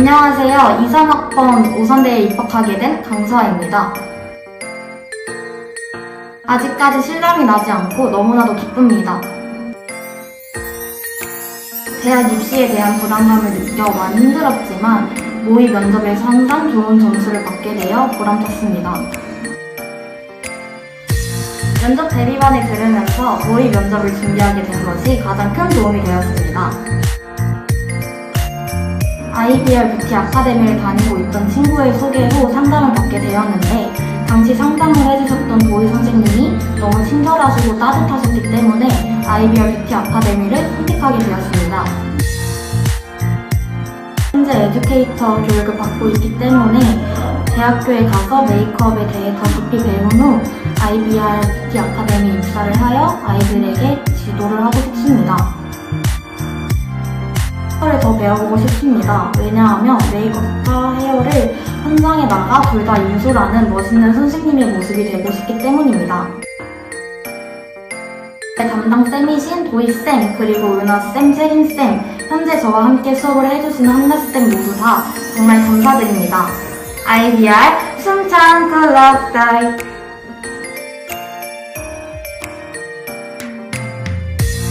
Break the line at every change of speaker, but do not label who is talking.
안녕하세요. 23학번 오선대에 입학하게 된 강서아입니다. 아직까지 실감이 나지 않고 너무나도 기쁩니다. 대학 입시에 대한 부담감을 느껴 많이 힘들었지만 모의 면접에서 항상 좋은 점수를 받게 되어 보람찼습니다. 면접 대비반을 들으면서 모의 면접을 준비하게 된 것이 가장 큰 도움이 되었습니다. IBR 뷰티 아카데미를 다니고 있던 친구의 소개로 상담을 받게 되었는데 당시 상담을 해주셨던 도희 선생님이 너무 친절하시고 따뜻하셨기 때문에 IBR 뷰티 아카데미를 선택하게 되었습니다. 현재 에듀케이터 교육을 받고 있기 때문에 대학교에 가서 메이크업에 대해 더 깊이 배운 후 IBR 뷰티 아카데미 입사를 하여 아이들에게 지도를 하고 싶습니다. 헤어를 더 배워보고 싶습니다. 왜냐하면 메이크업과 헤어를 현장에 나가 둘 다 인수라는 멋있는 선생님의 모습이 되고 싶기 때문입니다. 담당 쌤이신 도희쌤, 그리고 은하쌤, 세린쌤, 현재 저와 함께 수업을 해주시는 한나쌤 모두 다 정말 감사드립니다. IBR 숨찬 클럽 다이